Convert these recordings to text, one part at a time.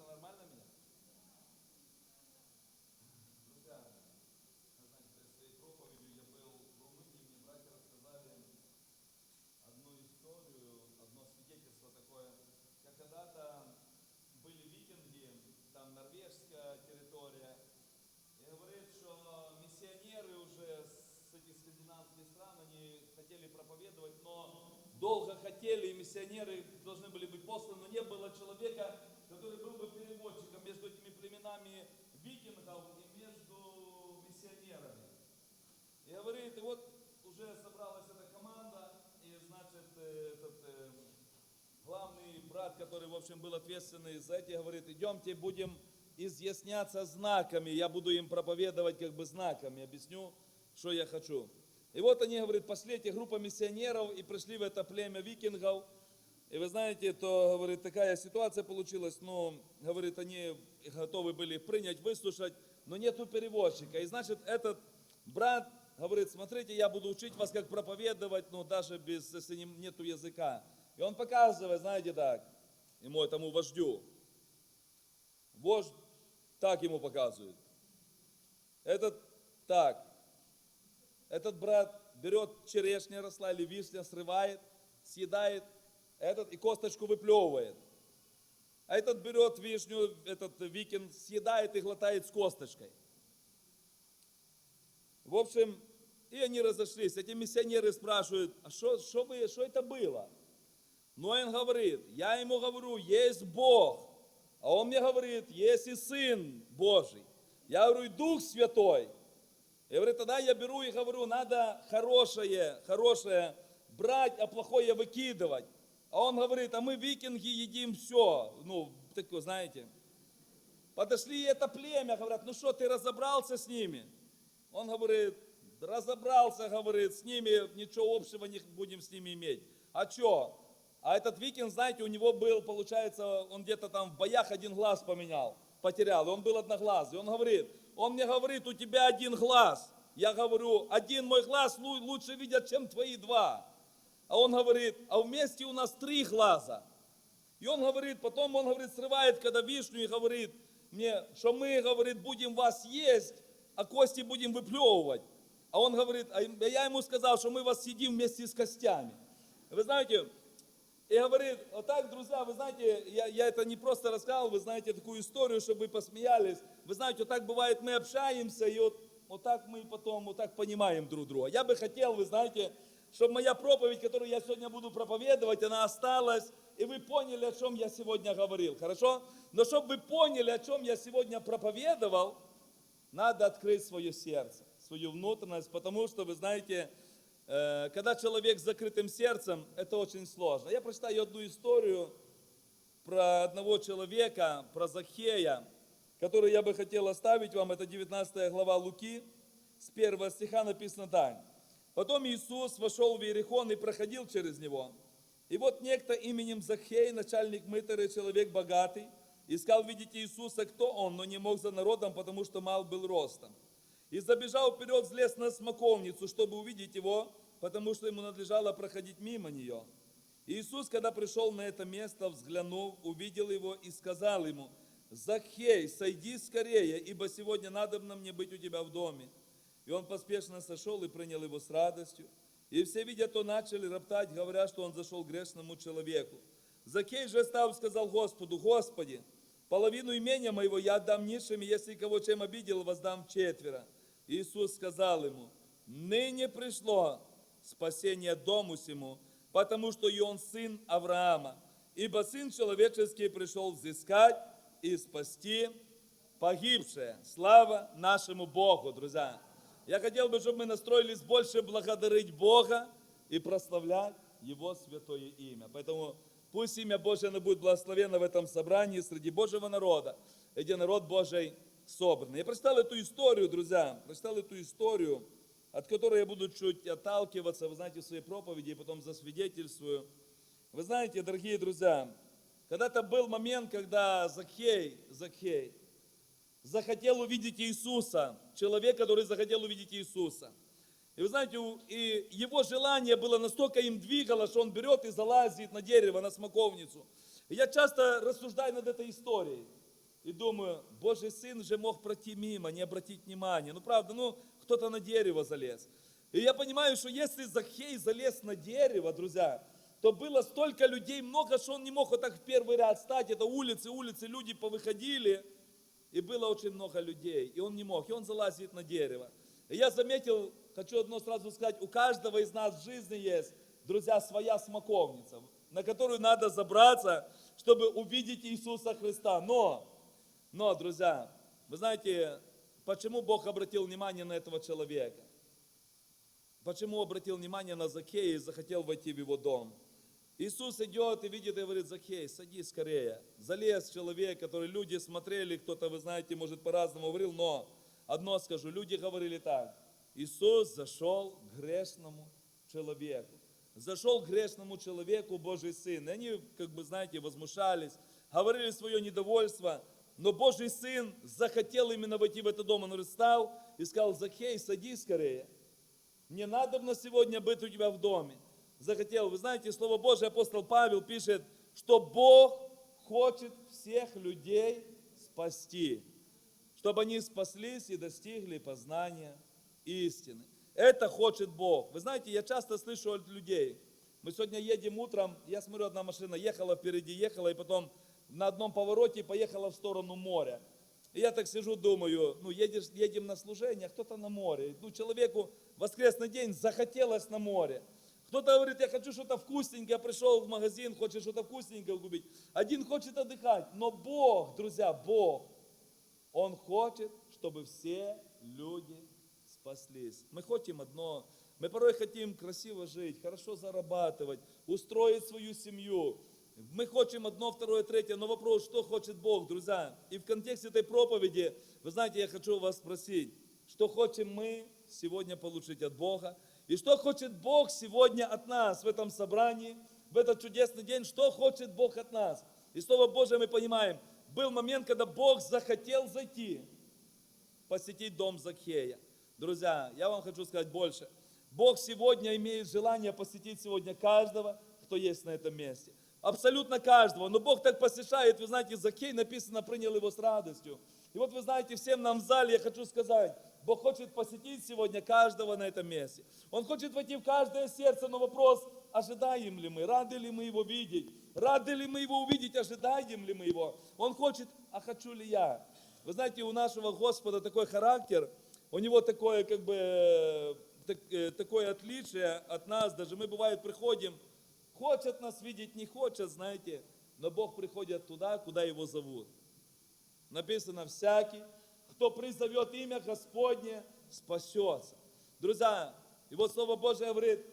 Слышно нормально меня? Друзья, вы знаете, перед своей проповедью я был в Румынии, мне братья рассказали одну историю, одно свидетельство такое, как когда-то были викинги, там норвежская территория, и говорит, что миссионеры уже с этих скандинавских стран, они хотели проповедовать, но долго хотели, и миссионеры должны были быть посланы, но не было человека, который был бы переводчиком между этими племенами викингов и между миссионерами. И говорит, и вот уже собралась эта команда, и значит, э, этот э, главный брат, который, в общем, был ответственный за эти, говорит, идемте, будем изъясняться знаками, я буду им проповедовать как бы знаками, объясню, что я хочу. И вот они, говорит, пошли эти группа миссионеров и пришли в это племя викингов. И вы знаете, то, говорит, такая ситуация получилась, ну, говорит, они готовы были принять, выслушать, но нету переводчика. И значит, этот брат говорит, смотрите, я буду учить вас, как проповедовать, но даже без, если не- нету языка. И он показывает, знаете, так, ему, этому вождю. Вождь так ему показывает. Этот так. Этот брат берет черешня росла или вишня, срывает, съедает, этот и косточку выплевывает. А этот берет вишню, этот викинг съедает и глотает с косточкой. В общем, и они разошлись. Эти миссионеры спрашивают, а что вы, что это было? Но он говорит, я ему говорю, есть Бог. А он мне говорит, есть и Сын Божий. Я говорю, и Дух Святой. И говорит, тогда я беру и говорю, надо хорошее, хорошее брать, а плохое выкидывать. А он говорит, а мы викинги едим все. Ну, такое, знаете. Подошли это племя, говорят, ну что, ты разобрался с ними? Он говорит, разобрался, говорит, с ними ничего общего не будем с ними иметь. А что? А этот викинг, знаете, у него был, получается, он где-то там в боях один глаз поменял, потерял, и он был одноглазый. Он говорит, он мне говорит, у тебя один глаз. Я говорю, один мой глаз лу- лучше видят, чем твои два. А он говорит, а вместе у нас три глаза. И он говорит, потом он говорит, срывает, когда вишню, и говорит мне, что мы, говорит, будем вас есть, а кости будем выплевывать. А он говорит, а я ему сказал, что мы вас съедим вместе с костями. Вы знаете, и говорит, вот так, друзья, вы знаете, я, я это не просто рассказал, вы знаете такую историю, чтобы вы посмеялись. Вы знаете, вот так бывает, мы общаемся, и вот, вот так мы потом вот так понимаем друг друга. Я бы хотел, вы знаете, чтобы моя проповедь, которую я сегодня буду проповедовать, она осталась, и вы поняли, о чем я сегодня говорил, хорошо? Но чтобы вы поняли, о чем я сегодня проповедовал, надо открыть свое сердце, свою внутренность, потому что, вы знаете, э, когда человек с закрытым сердцем, это очень сложно. Я прочитаю одну историю про одного человека, про Захея, который я бы хотел оставить вам. Это 19 глава Луки, с первого стиха написано так. Потом Иисус вошел в Иерихон и проходил через него. И вот некто именем Захей, начальник мытаря, человек богатый, искал видеть Иисуса, кто он, но не мог за народом, потому что мал был ростом. И забежал вперед, взлез на смоковницу, чтобы увидеть его, потому что ему надлежало проходить мимо нее. Иисус, когда пришел на это место, взглянув, увидел его и сказал ему, «Захей, сойди скорее, ибо сегодня надобно мне быть у тебя в доме». И он поспешно сошел и принял его с радостью. И все, видя то, начали роптать, говоря, что он зашел к грешному человеку. Закей же став, сказал Господу, Господи, половину имения моего я отдам низшим, если кого чем обидел, воздам четверо. Иисус сказал ему, ныне пришло спасение дому сему, потому что и он сын Авраама. Ибо сын человеческий пришел взыскать и спасти погибшее. Слава нашему Богу, друзья. Я хотел бы, чтобы мы настроились больше благодарить Бога и прославлять Его святое имя. Поэтому пусть имя Божье оно будет благословено в этом собрании среди Божьего народа, где народ Божий собран. Я прочитал эту историю, друзья, прочитал эту историю, от которой я буду чуть отталкиваться, вы знаете, в своей проповеди, и потом засвидетельствую. Вы знаете, дорогие друзья, когда-то был момент, когда Закхей, Закхей, захотел увидеть Иисуса, человек, который захотел увидеть Иисуса. И вы знаете, и его желание было настолько им двигало, что он берет и залазит на дерево, на смоковницу. И я часто рассуждаю над этой историей. и думаю, Божий Сын же мог пройти мимо, не обратить внимания. Ну, правда, ну, кто-то на дерево залез. И я понимаю, что если Захей залез на дерево, друзья, то было столько людей, много, что он не мог вот так в первый ряд стать. Это улицы, улицы, люди повыходили. И было очень много людей, и он не мог, и он залазит на дерево. И я заметил, хочу одно сразу сказать, у каждого из нас в жизни есть, друзья, своя смоковница, на которую надо забраться, чтобы увидеть Иисуса Христа. Но, но, друзья, вы знаете, почему Бог обратил внимание на этого человека? Почему обратил внимание на Закея и захотел войти в его дом? Иисус идет и видит и говорит, Закей, садись скорее. Залез человек, который люди смотрели, кто-то, вы знаете, может по-разному говорил, но одно скажу, люди говорили так. Иисус зашел к грешному человеку. Зашел к грешному человеку Божий Сын. И они, как бы, знаете, возмущались, говорили свое недовольство. Но Божий Сын захотел именно войти в этот дом. Он встал и сказал, Закей, садись скорее. Мне надо на сегодня быть у тебя в доме. Захотел. Вы знаете, Слово Божие, апостол Павел пишет, что Бог хочет всех людей спасти, чтобы они спаслись и достигли познания истины. Это хочет Бог. Вы знаете, я часто слышу от людей, мы сегодня едем утром, я смотрю, одна машина ехала впереди, ехала, и потом на одном повороте поехала в сторону моря. И я так сижу, думаю, ну едешь, едем на служение, а кто-то на море. Ну человеку воскресный день захотелось на море. Кто-то говорит, я хочу что-то вкусненькое, пришел в магазин, хочет что-то вкусненькое купить. Один хочет отдыхать, но Бог, друзья, Бог, Он хочет, чтобы все люди спаслись. Мы хотим одно, мы порой хотим красиво жить, хорошо зарабатывать, устроить свою семью. Мы хотим одно, второе, третье, но вопрос, что хочет Бог, друзья. И в контексте этой проповеди, вы знаете, я хочу вас спросить, что хотим мы сегодня получить от Бога, и что хочет Бог сегодня от нас в этом собрании, в этот чудесный день, что хочет Бог от нас. И Слово Божие мы понимаем, был момент, когда Бог захотел зайти, посетить дом Закхея. Друзья, я вам хочу сказать больше. Бог сегодня имеет желание посетить сегодня каждого, кто есть на этом месте. Абсолютно каждого. Но Бог так посещает, вы знаете, Закей написано, принял его с радостью. И вот вы знаете, всем нам в зале я хочу сказать, Бог хочет посетить сегодня каждого на этом месте. Он хочет войти в каждое сердце, но вопрос, ожидаем ли мы, рады ли мы его видеть, рады ли мы его увидеть, ожидаем ли мы его. Он хочет, а хочу ли я. Вы знаете, у нашего Господа такой характер, у него такое как бы так, э, такое отличие от нас, даже мы бывает приходим, хочет нас видеть, не хочет, знаете, но Бог приходит туда, куда его зовут. Написано, всякий, кто призовет имя Господне, спасется. Друзья, вот Слово Божие говорит,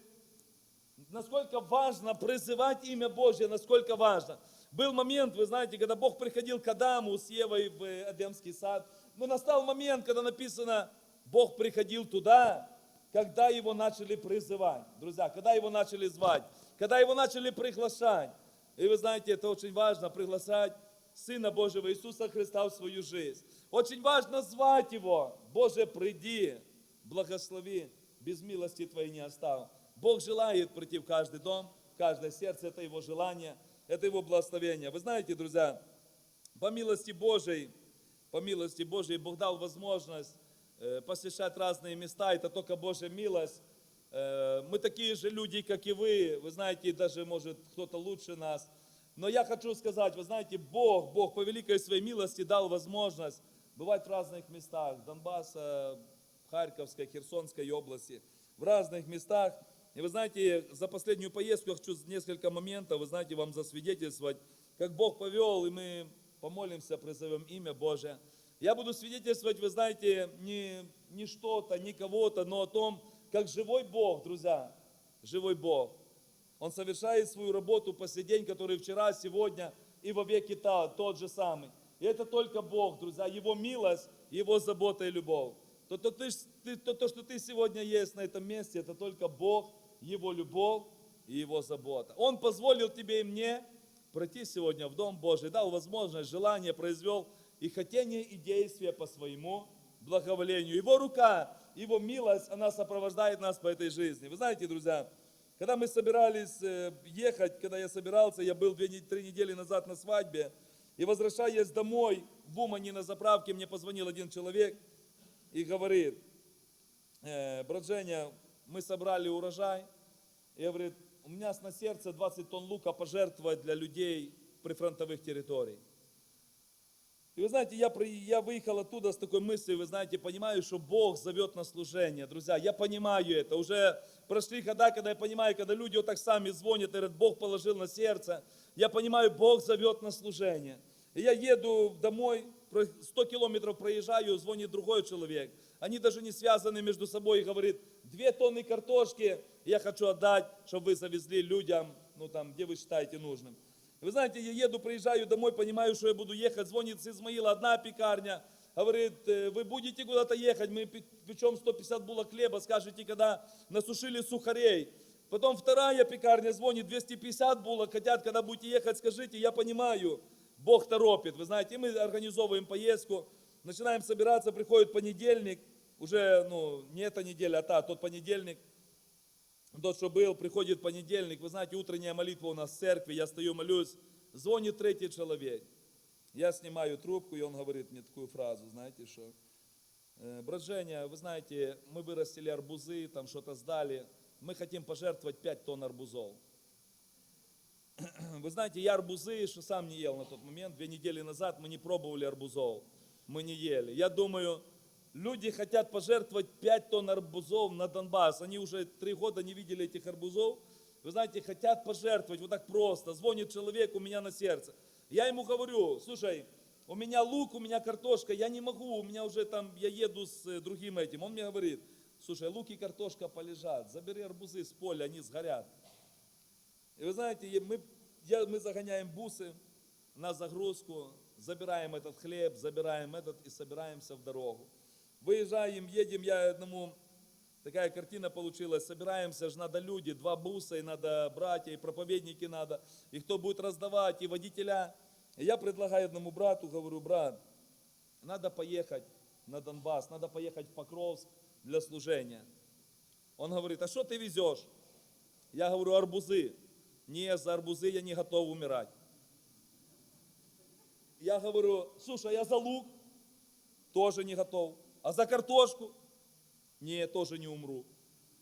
насколько важно призывать имя Божье, насколько важно. Был момент, вы знаете, когда Бог приходил к Адаму с Евой в Эдемский сад, но настал момент, когда написано, Бог приходил туда, когда его начали призывать. Друзья, когда его начали звать, когда его начали приглашать. И вы знаете, это очень важно, приглашать Сына Божьего Иисуса Христа в свою жизнь. Очень важно звать Его. Боже, приди, благослови, без милости Твоей не оставил. Бог желает прийти в каждый дом, в каждое сердце. Это Его желание, это Его благословение. Вы знаете, друзья, по милости Божией, по милости Божией Бог дал возможность э, посещать разные места. Это только Божья милость. Э, Мы такие же люди, как и вы. Вы знаете, даже, может, кто-то лучше нас. Но я хочу сказать, вы знаете, Бог, Бог по великой своей милости дал возможность бывать в разных местах. Донбасса, Харьковской, Херсонской области. В разных местах. И вы знаете, за последнюю поездку я хочу несколько моментов, вы знаете, вам засвидетельствовать, как Бог повел, и мы помолимся, призовем имя Божие. Я буду свидетельствовать, вы знаете, не, не что-то, не кого-то, но о том, как живой Бог, друзья, живой Бог. Он совершает свою работу по сей день, который вчера, сегодня и во веки тот же самый. И это только Бог, друзья, Его милость, Его забота и любовь. То, то, ты, то, то, что ты сегодня есть на этом месте, это только Бог, Его любовь и Его забота. Он позволил тебе и мне пройти сегодня в Дом Божий, дал возможность, желание, произвел и хотение, и действия по своему благоволению. Его рука, Его милость, она сопровождает нас по этой жизни. Вы знаете, друзья, когда мы собирались э, ехать, когда я собирался, я был две, три недели назад на свадьбе, И возвращаясь домой, в Умане на заправке мне позвонил один человек и говорит, э, брат Женя, мы собрали урожай. И говорит, у меня на сердце 20 тонн лука пожертвовать для людей прифронтовых территорий. И вы знаете, я, при- я выехал оттуда с такой мыслью, вы знаете, понимаю, что Бог зовет на служение. Друзья, я понимаю это. Уже прошли года, когда я понимаю, когда люди вот так сами звонят и говорят, Бог положил на сердце. Я понимаю, Бог зовет на служение. И я еду домой, про- 100 километров проезжаю, звонит другой человек. Они даже не связаны между собой и говорит, две тонны картошки я хочу отдать, чтобы вы завезли людям, ну там, где вы считаете нужным. Вы знаете, я еду, приезжаю домой, понимаю, что я буду ехать, звонит с Измаила одна пекарня, говорит, «Э, вы будете куда-то ехать, мы пе- печем 150 булок хлеба, скажете, когда насушили сухарей. Потом вторая пекарня звонит, 250 булок хотят, когда будете ехать, скажите, я понимаю, Бог торопит. Вы знаете, и мы организовываем поездку, начинаем собираться, приходит понедельник, уже, ну, не эта неделя, а та, тот понедельник, тот, что был, приходит понедельник, вы знаете, утренняя молитва у нас в церкви, я стою, молюсь, звонит третий человек. Я снимаю трубку, и он говорит мне такую фразу, знаете что? «Э, Брат Женя, вы знаете, мы вырастили арбузы, там что-то сдали, мы хотим пожертвовать 5 тонн арбузов. Вы знаете, я арбузы, что сам не ел на тот момент, две недели назад мы не пробовали арбузов, мы не ели. Я думаю, люди хотят пожертвовать 5 тонн арбузов на Донбасс, они уже три года не видели этих арбузов. Вы знаете, хотят пожертвовать вот так просто. Звонит человек у меня на сердце. Я ему говорю, слушай, у меня лук, у меня картошка, я не могу, у меня уже там, я еду с э, другим этим. Он мне говорит, слушай, лук и картошка полежат, забери арбузы с поля, они сгорят. И вы знаете, мы, я, мы загоняем бусы на загрузку, забираем этот хлеб, забираем этот и собираемся в дорогу. Выезжаем, едем, я одному, такая картина получилась, собираемся же надо люди, два буса, и надо братья, и проповедники надо, и кто будет раздавать, и водителя. И я предлагаю одному брату, говорю, брат, надо поехать на Донбасс, надо поехать в Покровск для служения. Он говорит, а что ты везешь? Я говорю, арбузы. Не, за арбузы я не готов умирать. Я говорю, слушай, я за лук тоже не готов. А за картошку? Не, тоже не умру.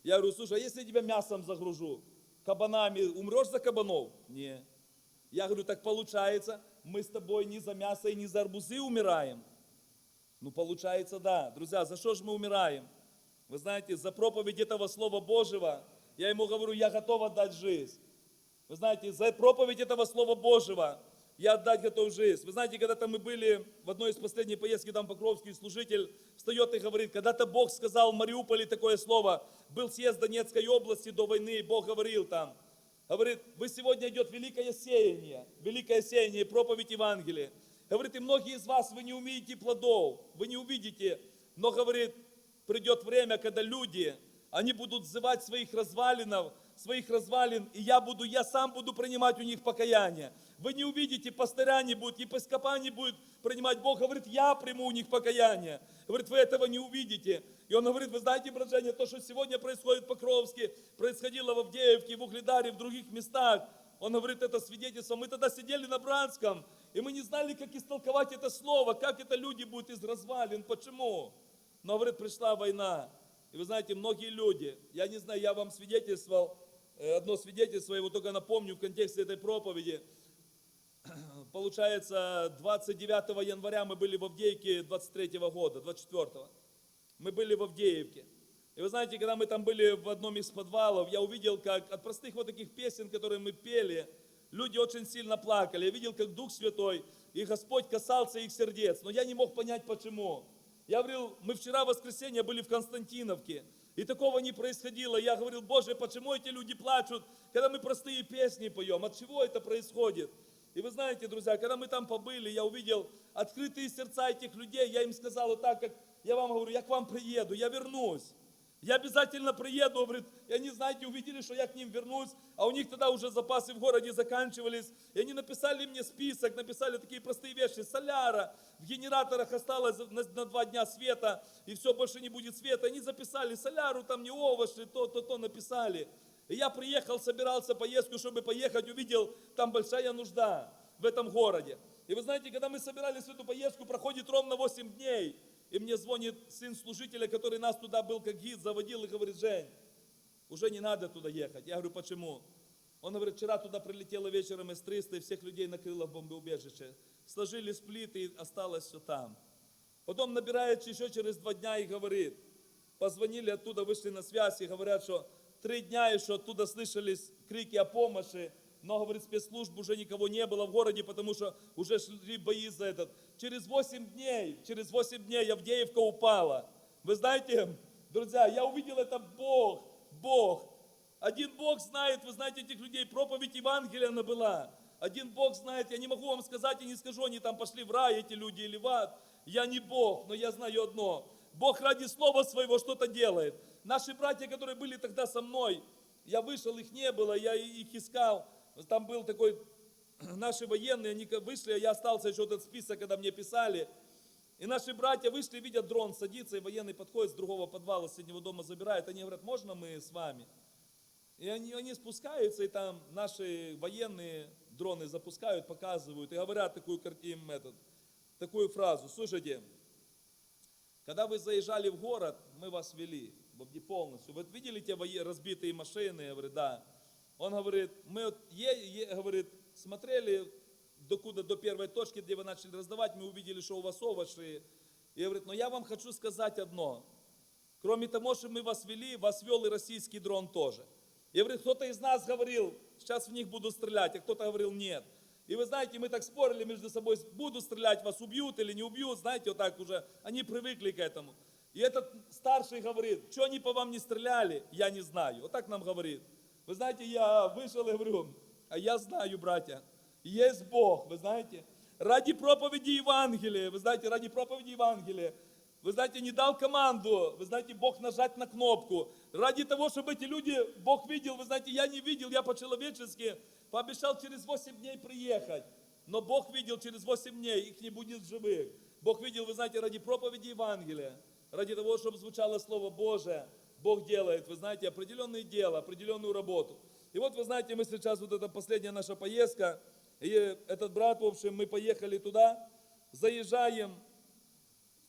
Я говорю, слушай, а если я тебя мясом загружу, кабанами, умрешь за кабанов? Не. Я говорю, так получается, мы с тобой не за мясо и не за арбузы умираем. Ну, получается, да. Друзья, за что же мы умираем? Вы знаете, за проповедь этого Слова Божьего, я ему говорю, я готов отдать жизнь. Вы знаете, за проповедь этого Слова Божьего я отдать готов жизнь. Вы знаете, когда-то мы были в одной из последних поездки, там Покровский служитель встает и говорит, когда-то Бог сказал в Мариуполе такое слово, был съезд Донецкой области до войны, Бог говорил там, говорит, вы сегодня идет великое сеяние, великое сеяние, проповедь Евангелия. Говорит, и многие из вас, вы не увидите плодов, вы не увидите, но, говорит, придет время, когда люди, они будут взывать своих развалинов, своих развалин, и я буду, я сам буду принимать у них покаяние. Вы не увидите, пастыря не будет, епископа не будет принимать. Бог говорит, я приму у них покаяние. Говорит, вы этого не увидите. И он говорит, вы знаете, брат Женя, то, что сегодня происходит в Покровске, происходило в Авдеевке, в Угледаре, в других местах, он говорит, это свидетельство. Мы тогда сидели на Бранском, и мы не знали, как истолковать это слово, как это люди будут из развалин, почему. Но, говорит, пришла война. И вы знаете, многие люди, я не знаю, я вам свидетельствовал, одно свидетельство, его только напомню в контексте этой проповеди. Получается, 29 января мы были в Авдеевке 23 года, 24 мы были в Авдеевке. И вы знаете, когда мы там были в одном из подвалов, я увидел, как от простых вот таких песен, которые мы пели, люди очень сильно плакали. Я видел, как Дух Святой и Господь касался их сердец. Но я не мог понять, почему. Я говорил, мы вчера в воскресенье были в Константиновке, и такого не происходило. Я говорил, Боже, почему эти люди плачут, когда мы простые песни поем? От чего это происходит? И вы знаете, друзья, когда мы там побыли, я увидел открытые сердца этих людей. Я им сказал вот так, как я вам говорю, я к вам приеду, я вернусь. Я обязательно приеду, говорит, и они, знаете, увидели, что я к ним вернусь, а у них тогда уже запасы в городе заканчивались, и они написали мне список, написали такие простые вещи, соляра, в генераторах осталось на, на два дня света, и все, больше не будет света, они записали соляру, там не овощи, то, то, то написали. И я приехал, собирался поездку, чтобы поехать, увидел, там большая нужда в этом городе. И вы знаете, когда мы собирались в эту поездку, проходит ровно 8 дней, и мне звонит сын служителя, который нас туда был как гид, заводил и говорит, Жень, уже не надо туда ехать. Я говорю, почему? Он говорит, вчера туда прилетело вечером С-300, и всех людей накрыло в бомбоубежище. Сложили сплиты, и осталось все там. Потом набирает еще через два дня и говорит, позвонили оттуда, вышли на связь и говорят, что три дня еще оттуда слышались крики о помощи, но, говорит, спецслужб уже никого не было в городе, потому что уже шли бои за этот. Через 8 дней, через 8 дней Авдеевка упала. Вы знаете, друзья, я увидел это Бог, Бог. Один Бог знает, вы знаете этих людей, проповедь Евангелия она была. Один Бог знает, я не могу вам сказать и не скажу, они там пошли в рай, эти люди, или в ад. Я не Бог, но я знаю одно. Бог ради слова своего что-то делает. Наши братья, которые были тогда со мной, я вышел, их не было, я их искал. Там был такой, наши военные, они вышли, а я остался еще этот список, когда мне писали. И наши братья вышли, видят дрон садится, и военный подходит с другого подвала, с соседнего дома забирает. Они говорят, можно мы с вами? И они, они спускаются, и там наши военные дроны запускают, показывают, и говорят такую картину, этот, такую фразу. Слушайте, когда вы заезжали в город, мы вас вели полностью. Вы видели те разбитые машины? Я говорю, да. Он говорит, мы вот е- е- говорит, смотрели докуда до первой точки, где вы начали раздавать, мы увидели, что у вас овощи. И говорит, но я вам хочу сказать одно. Кроме того, что мы вас вели, вас вел и российский дрон тоже. И говорит, кто-то из нас говорил, сейчас в них буду стрелять, а кто-то говорил нет. И вы знаете, мы так спорили между собой, буду стрелять, вас убьют или не убьют, знаете, вот так уже, они привыкли к этому. И этот старший говорит, что они по вам не стреляли, я не знаю. Вот так нам говорит. Вы знаете, я вышел и говорю, а я знаю, братья, есть Бог, вы знаете. Ради проповеди Евангелия, вы знаете, ради проповеди Евангелия, вы знаете, не дал команду, вы знаете, Бог нажать на кнопку. Ради того, чтобы эти люди, Бог видел, вы знаете, я не видел, я по-человечески пообещал через 8 дней приехать. Но Бог видел через 8 дней, их не будет живых. Бог видел, вы знаете, ради проповеди Евангелия, ради того, чтобы звучало Слово Божие, Бог делает, вы знаете, определенные дела, определенную работу. И вот, вы знаете, мы сейчас, вот эта последняя наша поездка, и этот брат, в общем, мы поехали туда, заезжаем,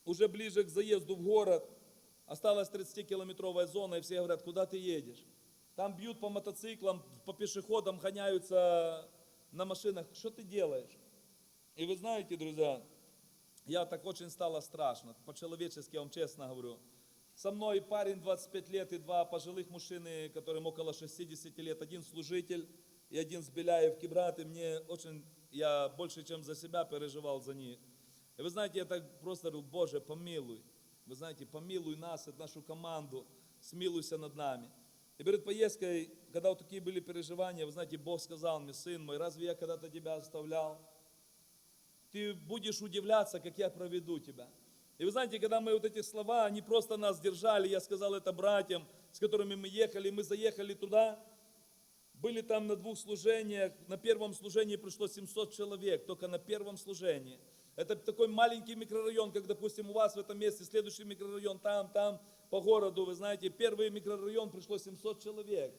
уже ближе к заезду в город, осталась 30-километровая зона, и все говорят, куда ты едешь? Там бьют по мотоциклам, по пешеходам гоняются на машинах. Что ты делаешь? И вы знаете, друзья, я так очень стало страшно, по-человечески, я вам честно говорю. Со мной парень 25 лет и два пожилых мужчины, которым около 60 лет, один служитель и один с Беляевки брат, и мне очень, я больше, чем за себя переживал за них. И вы знаете, я так просто говорю, Боже, помилуй. Вы знаете, помилуй нас, эту нашу команду, смилуйся над нами. И перед поездкой, когда вот такие были переживания, вы знаете, Бог сказал мне, сын мой, разве я когда-то тебя оставлял? Ты будешь удивляться, как я проведу тебя. И вы знаете, когда мы вот эти слова, они просто нас держали, я сказал это братьям, с которыми мы ехали, мы заехали туда, были там на двух служениях, на первом служении пришло 700 человек, только на первом служении. Это такой маленький микрорайон, как, допустим, у вас в этом месте, следующий микрорайон там, там, по городу, вы знаете, первый микрорайон пришло 700 человек,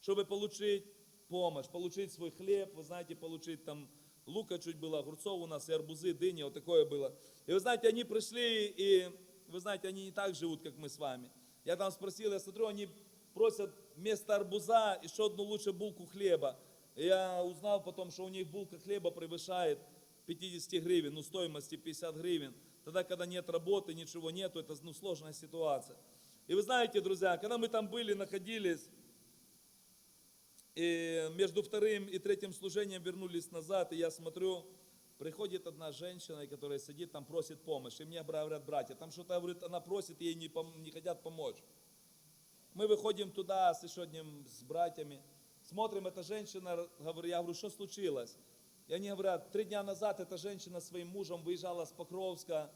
чтобы получить помощь, получить свой хлеб, вы знаете, получить там лука чуть было, огурцов у нас, и арбузы, дыни, вот такое было. И вы знаете, они пришли, и вы знаете, они не так живут, как мы с вами. Я там спросил, я смотрю, они просят вместо арбуза еще одну лучше булку хлеба. И я узнал потом, что у них булка хлеба превышает 50 гривен, ну стоимости 50 гривен. Тогда, когда нет работы, ничего нету, это ну, сложная ситуация. И вы знаете, друзья, когда мы там были, находились, и между вторым и третьим служением вернулись назад, и я смотрю, приходит одна женщина, которая сидит там, просит помощь. И мне говорят, братья, там что-то, говорит, она просит, ей не, пом- не хотят помочь. Мы выходим туда с еще одним, с братьями, смотрим, эта женщина, говорю, я говорю, что случилось? И они говорят, три дня назад эта женщина своим мужем выезжала с Покровска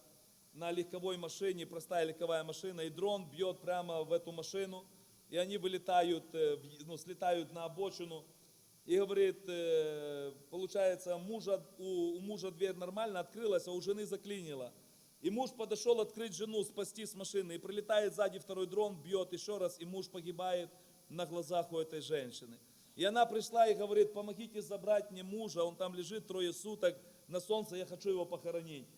на легковой машине, простая легковая машина, и дрон бьет прямо в эту машину, и они вылетают, ну, слетают на обочину, и говорит, получается, мужа, у, у мужа дверь нормально открылась, а у жены заклинила. И муж подошел открыть жену, спасти с машины, и прилетает сзади второй дрон, бьет еще раз, и муж погибает на глазах у этой женщины. И она пришла и говорит, помогите забрать мне мужа, он там лежит трое суток на солнце, я хочу его похоронить.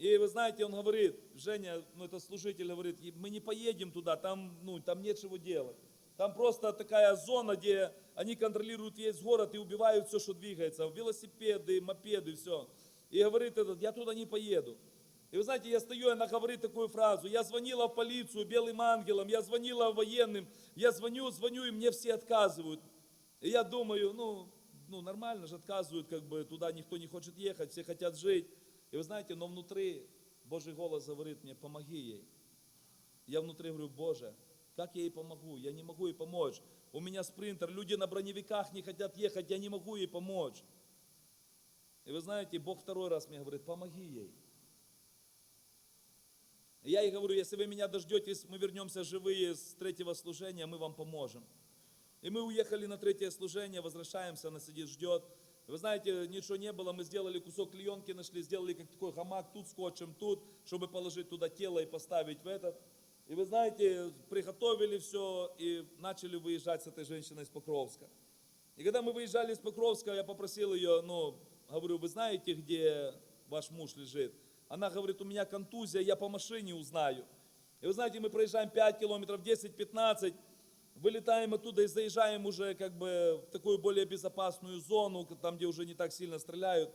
И вы знаете, он говорит, Женя, ну это служитель говорит, «И мы не поедем туда, там, ну, там нет чего делать. Там просто такая зона, где они контролируют весь город и убивают все, что двигается. Велосипеды, мопеды, все. И говорит этот, я туда не поеду. И вы знаете, я стою, она говорит такую фразу, я звонила в полицию белым ангелам, я звонила военным, я звоню, звоню, и мне все отказывают. И я думаю, ну, ну нормально же отказывают, как бы туда никто не хочет ехать, все хотят жить. И вы знаете, но внутри Божий голос говорит мне, помоги ей. Я внутри говорю, Боже, как я ей помогу? Я не могу ей помочь. У меня спринтер, люди на броневиках не хотят ехать, я не могу ей помочь. И вы знаете, Бог второй раз мне говорит, помоги ей. Я ей говорю, если вы меня дождетесь, мы вернемся живые с третьего служения, мы вам поможем. И мы уехали на третье служение, возвращаемся, она сидит, ждет. Вы знаете, ничего не было, мы сделали кусок клеенки, нашли, сделали как такой хамак, тут скотчем, тут, чтобы положить туда тело и поставить в этот. И вы знаете, приготовили все и начали выезжать с этой женщиной из Покровска. И когда мы выезжали из Покровска, я попросил ее, ну, говорю, вы знаете, где ваш муж лежит? Она говорит, у меня контузия, я по машине узнаю. И вы знаете, мы проезжаем 5 километров, 10-15, вылетаем оттуда и заезжаем уже как бы в такую более безопасную зону, там, где уже не так сильно стреляют.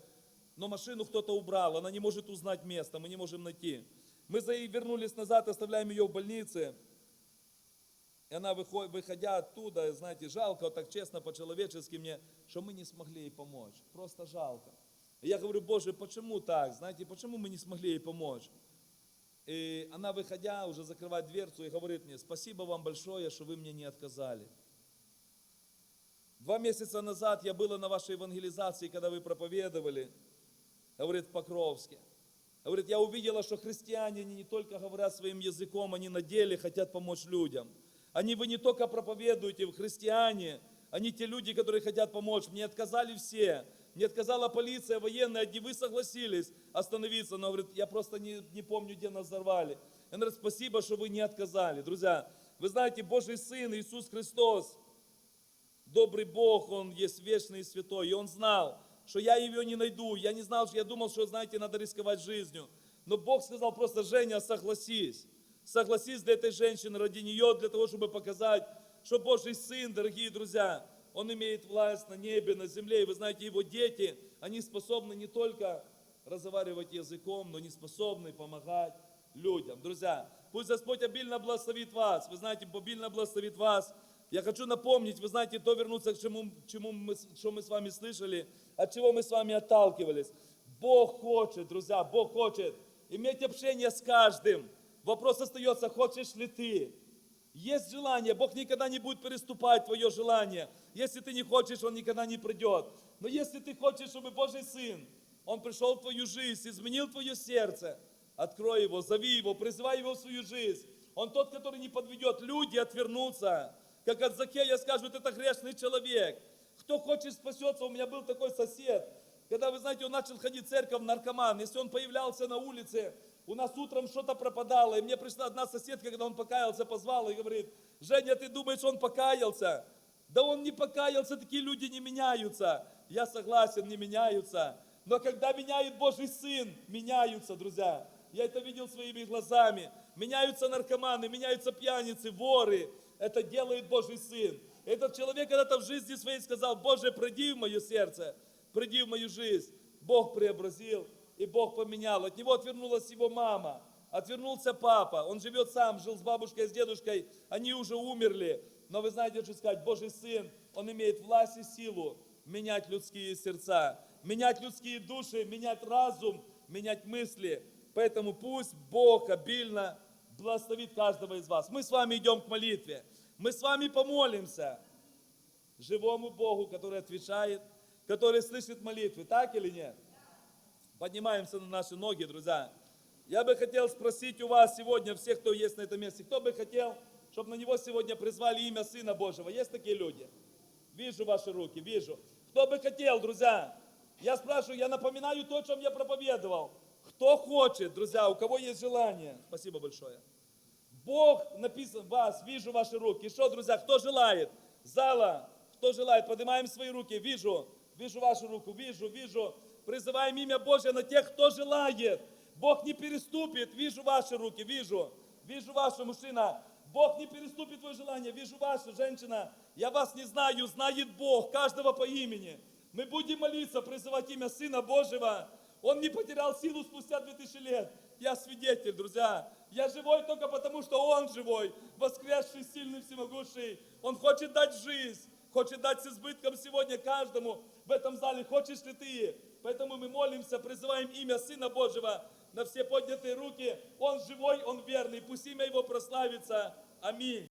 Но машину кто-то убрал, она не может узнать место, мы не можем найти. Мы вернулись назад, оставляем ее в больнице. И она, выходя оттуда, знаете, жалко, вот так честно, по-человечески мне, что мы не смогли ей помочь. Просто жалко. И я говорю, Боже, почему так? Знаете, почему мы не смогли ей помочь? И она, выходя, уже закрывает дверцу и говорит мне, спасибо вам большое, что вы мне не отказали. Два месяца назад я была на вашей евангелизации, когда вы проповедовали, говорит, в Покровске. Говорит, я увидела, что христиане они не только говорят своим языком, они на деле хотят помочь людям. Они вы не только проповедуете, вы христиане, они те люди, которые хотят помочь. Мне отказали все. Мне отказала полиция, военные, одни вы согласились остановиться, но говорит, я просто не, не помню, где нас взорвали. Я говорю, спасибо, что вы не отказали. Друзья, вы знаете, Божий Сын Иисус Христос, добрый Бог, Он есть вечный и святой. И Он знал, что я ее не найду. Я не знал, что я думал, что, знаете, надо рисковать жизнью. Но Бог сказал просто, Женя, согласись. Согласись для этой женщины, ради нее, для того, чтобы показать, что Божий Сын, дорогие друзья, Он имеет власть на небе, на земле. И вы знаете, Его дети, они способны не только разговаривать языком, но не способны помогать людям. Друзья, пусть Господь обильно благословит вас. Вы знаете, обильно благословит вас. Я хочу напомнить, вы знаете, то вернуться к чему, чему мы, что мы с вами слышали, от чего мы с вами отталкивались. Бог хочет, друзья, Бог хочет иметь общение с каждым. Вопрос остается, хочешь ли ты? Есть желание, Бог никогда не будет переступать твое желание. Если ты не хочешь, Он никогда не придет. Но если ты хочешь, чтобы Божий Сын, Он пришел в твою жизнь, изменил твое сердце, открой его, зови его, призывай его в свою жизнь. Он тот, который не подведет. Люди отвернутся. Как от Закея скажут, это грешный человек. Кто хочет спасется, у меня был такой сосед, когда, вы знаете, он начал ходить в церковь, наркоман, если он появлялся на улице, у нас утром что-то пропадало, и мне пришла одна соседка, когда он покаялся, позвала и говорит, Женя, ты думаешь, он покаялся? Да он не покаялся, такие люди не меняются. Я согласен, не меняются. Но когда меняет Божий Сын, меняются, друзья. Я это видел своими глазами. Меняются наркоманы, меняются пьяницы, воры. Это делает Божий Сын. Этот человек когда-то в жизни своей сказал, Боже, приди в мое сердце, приди в мою жизнь. Бог преобразил, и Бог поменял. От него отвернулась его мама, отвернулся папа. Он живет сам, жил с бабушкой, с дедушкой. Они уже умерли. Но вы знаете, что сказать, Божий Сын, Он имеет власть и силу менять людские сердца, менять людские души, менять разум, менять мысли. Поэтому пусть Бог обильно благословит каждого из вас. Мы с вами идем к молитве. Мы с вами помолимся живому Богу, который отвечает, который слышит молитвы. Так или нет? Поднимаемся на наши ноги, друзья. Я бы хотел спросить у вас сегодня, всех, кто есть на этом месте, кто бы хотел, чтобы на него сегодня призвали имя Сына Божьего? Есть такие люди? Вижу ваши руки, вижу. Кто бы хотел, друзья? Я спрашиваю, я напоминаю то, о чем я проповедовал. Кто хочет, друзья, у кого есть желание? Спасибо большое. Бог написан вас, вижу ваши руки. Что, друзья, кто желает? Зала, Кто желает, поднимаем свои руки. Вижу, вижу вашу руку, вижу, вижу. Призываем имя Божье на тех, кто желает. Бог не переступит. Вижу ваши руки, вижу. Вижу вашу мужчина. Бог не переступит твое желание. Вижу вашу женщина. Я вас не знаю, знает Бог, каждого по имени. Мы будем молиться, призывать имя Сына Божьего. Он не потерял силу спустя 2000 лет. Я свидетель, друзья. Я живой только потому, что Он живой, воскресший, сильный, всемогущий. Он хочет дать жизнь, хочет дать с избытком сегодня каждому в этом зале. Хочешь ли ты? Поэтому мы молимся, призываем имя Сына Божьего на все поднятые руки. Он живой, Он верный. Пусть имя Его прославится. Аминь.